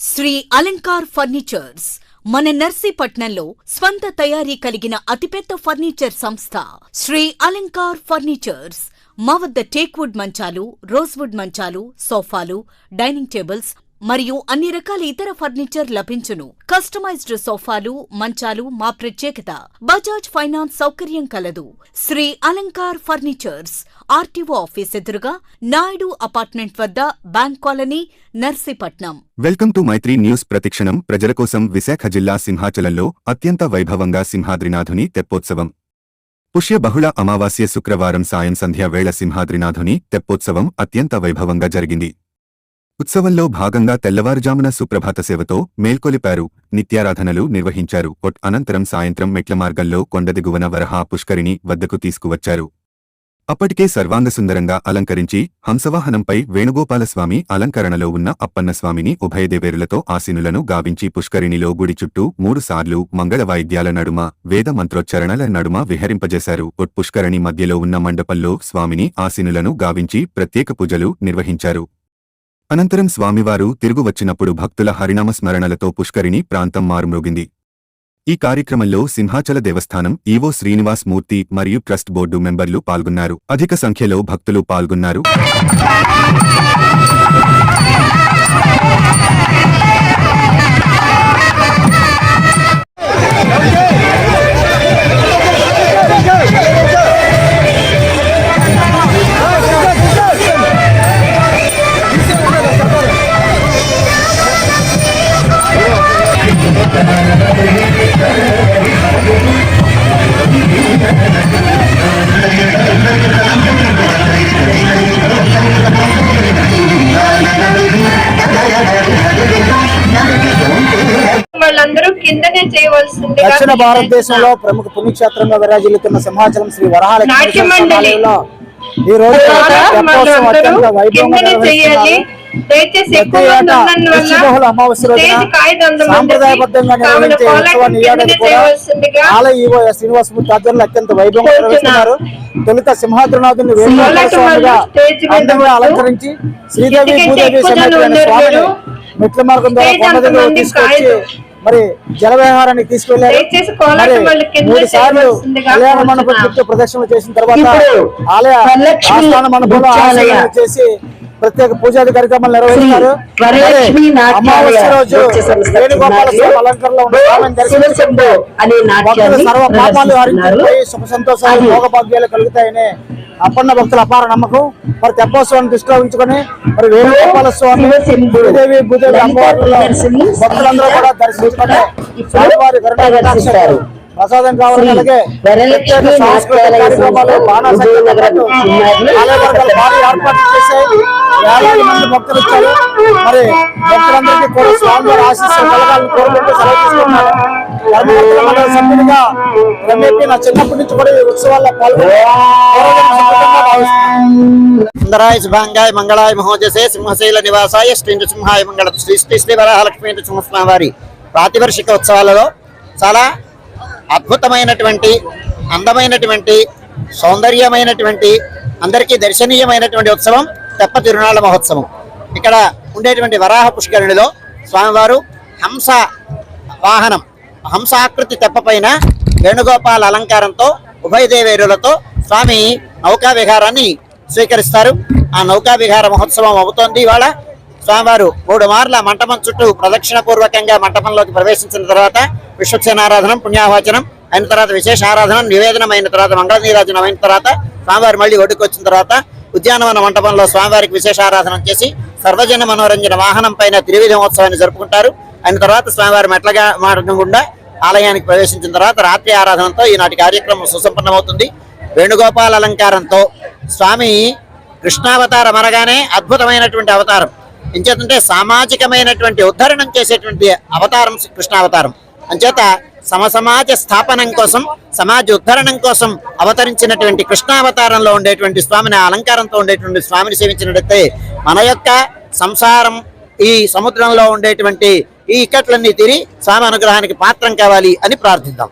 Shri Alankar furnitures మన నర్సీపట్నంలో స్వంత తయారీ కలిగిన అతిపెద్ద ఫర్నిచర్ సంస్థ. శ్రీ అలంకార్ ఫర్నిచర్స్ మా వద్ద టేక్వుడ్ మంచాలు రోజ్వుడ్ మంచాలు సోఫాలు డైనింగ్ టేబుల్స్ మరియు అన్ని రకాల ఇతర ఫర్నిచర్ లభించును. కస్టమైజ్డ్ సోఫాలు మంచాలు మా ప్రత్యేకత. బజాజ్ ఫైనాన్స్ సౌకర్యం కలదు. Shri Alankar furnitures RTO office ఎదురుగా నాయుడు అపార్ట్మెంట్ వద్ద bank colony Narsipatnam. Welcome to Maithri news ప్రతిక్షణం. ప్రజల కోసం విశాఖ జిల్లా సింహాచలంలో అత్యంత వైభవంగా సింహాద్రినాథుని తెప్పోత్సవం. పుష్య బహుళ అమావాస్య శుక్రవారం సాయం సంధ్యా వేళ సింహాద్రినాథుని తెప్పోత్సవం అత్యంత వైభవంగా జరిగింది. ఉత్సవంలో భాగంగా తెల్లవారుజామున సుప్రభాత సేవతో మేల్కొలిపారు నిత్యారాధనలు నిర్వహించారు. ఒట్ అనంతరం సాయంత్రం మెట్ల మార్గంలో కొండ దిగువన వరహా పుష్కరిణి వద్దకు తీసుకువచ్చారు. అప్పటికే సర్వాంగసుందరంగా అలంకరించి హంసవాహనంపై వేణుగోపాలస్వామి అలంకరణలో ఉన్న అప్పన్నస్వామిని ఉభయదేవేరులతో ఆశీనులను గావించి పుష్కరిణిలో గుడి చుట్టూ మూడుసార్లు మంగళ వాయిద్యాల నడుమ వేద మంత్రోచ్చరణల నడుమ విహరింపజేశారు. ఒట్ పుష్కరిణి మధ్యలో ఉన్న మండపంలో స్వామిని ఆశీనులను గావించి ప్రత్యేక పూజలు నిర్వహించారు. అనంతరం స్వామివారు తిరుగు వచ్చినప్పుడు భక్తుల హరినామ స్మరణలతో పుష్కరిణి ప్రాంతం మారుమ్రోగింది. ఈ కార్యక్రమంలో సింహాచల దేవస్థానం ఈవో శ్రీనివాస్ మూర్తి మరియు ట్రస్ట్ బోర్డు మెంబర్లు పాల్గొన్నారు. అధిక సంఖ్యలో భక్తులు పాల్గొన్నారు. కిందనే దక్షిణ భారతదేశంలో ప్రముఖ పుణ్యక్షేత్రంగా విరాజిల్లుతున్న సింహాచలం శ్రీ. దేవస్థానాలయంలో ఈ రోజు అమావాస్య రోజున సాంప్రదాయబద్ధంగా నిర్వహించే ఉత్సవాన్ని ఆలయ ఈవో శ్రీనివాసమూర్తి ఆధ్వర్యంలో అత్యంత వైభవంగా నిర్వహిస్తున్నారు తొలుత సింహాద్రినాథుని అందంగా అలంకరించి శ్రీదేవి భూదేవి సమేతమైన స్వామిని. మెట్ల మార్గం ద్వారా కొండ తీసుకొచ్చి. మరి జల విహారానికి తీసుకెళ్ళారు దయచేసి కోలాటం వాళ్ళు కింద మూడు సార్లు చేయవలసిందిగా కళ్యాణ మండపం. చుట్టూ ప్రదక్షిణ చేసిన తర్వాత ఇప్పుడు ఆలయ మండపంలో చేసి ప్రత్యేక పూజాది కార్యక్రమాలు నిర్వహిస్తారు అమావాస్య రోజు వేణుగోపాల స్వామి అలంకరణలో భక్తుల సర్వ పాపాలు హరించిపోయి సుఖ సంతోషాలు భోగభాగ్యాలు కలుగుతాయని అప్పన్న భక్తుల అపార నమ్మకం. మరి తెప్పోత్సవాన్ని దృష్టిలో ఉంచుకొని మరి వేణుగోపాల స్వామి భూదేవి భూదేవి భక్తులందరూ కూడా దర్శించుకొని స్వామివారి కరుణ ప్రసాదం కావాలని అలాగే వరలక్ష్మి ప్రత్యేక సాంస్కృతిక నాట్యాలయ కార్యక్రమాలు సంస్థ బాణాసంచా విజయనగరం పాటు చిన్నారి ఆలయ వర్గాలు భారీ ఏర్పాట్లు చేశాయి. వేలాది మంది భక్తులు వచ్చారు. మరి భక్తులందరికీ కూడా స్వామివారి ఆశీస్సులు కలగాలని కోరుకుంటూ సెలవు తీసుకుంటున్నారు. ధర్మవర్తుల మండల సభ్యునిగా రమేపి నా చిన్నప్పటి నుంచి కూడా ఈ ఉత్సవాల్లో పాల్గొని సుందరాయ శుభాంగాయ మంగళాయ మహోజసే సింహశైల నివాసాయ శ్రీ నృసింహాయ మంగళ శ్రీ శ్రీ శ్రీ వరాహలక్ష్మీ నృసింహస్వామి వారి ప్రాతివర్షిక ఉత్సవాలలో చాలా అద్భుతమైనటువంటి అందమైనటువంటి సౌందర్యమైనటువంటి అందరికీ దర్శనీయమైనటువంటి ఉత్సవం తెప్ప తిరునాళ్ళ మహోత్సవం. ఇక్కడ ఉండేటువంటి వరాహ పుష్కరిణిలో స్వామివారు హంస వాహనం హంసాకృతి తెప్పపైన వేణుగోపాల అలంకారంతో ఉభయదేవేరులతో స్వామి నౌకా విహారాన్ని స్వీకరిస్తారు. ఆ నౌకా విహార మహోత్సవం అవుతోంది ఇవాళ. స్వామివారు మూడు మార్ల మంటపం చుట్టూ ప్రదక్షిణ పూర్వకంగా మంటపంలోకి ప్రవేశించిన తర్వాత విశ్వక్సేనారాధనం పుణ్యావాచనం అయిన తర్వాత విశేష ఆరాధన నివేదనం అయిన తర్వాత మంగళ నీరాజనం అయిన తర్వాత స్వామివారు మళ్ళీ ఒడ్డుకు వచ్చిన తర్వాత ఉద్యానవన మంటపంలో స్వామివారికి విశేష ఆరాధన చేసి సర్వజన మనోరంజన వాహనం పైన త్రివిధ మహోత్సవాన్ని జరుపుకుంటారు. అయిన తర్వాత స్వామివారి మెట్లగా మార్గం గుండా ఆలయానికి ప్రవేశించిన తర్వాత రాత్రి ఆరాధనతో ఈనాటి కార్యక్రమం సుసంపన్నమవుతుంది. వేణుగోపాల అలంకారంతో స్వామి కృష్ణావతారం అనగానే అద్భుతమైనటువంటి అవతారం. ఎంచేతంటే సామాజికమైనటువంటి ఉద్ధరణం చేసేటువంటి అవతారం కృష్ణావతారం అంచేత సమసమాజ స్థాపనం కోసం సమాజ ఉద్ధరణం కోసం అవతరించినటువంటి కృష్ణావతారంలో ఉండేటువంటి స్వామిని అలంకారంతో ఉండేటువంటి స్వామిని సేవించినట్లయితే మన యొక్క సంసారం ఈ సముద్రంలో ఉండేటువంటి ఈ ఇక్కట్లన్నీ తిరిగి స్వామి అనుగ్రహానికి పాత్రం కావాలి అని ప్రార్థిద్దాం.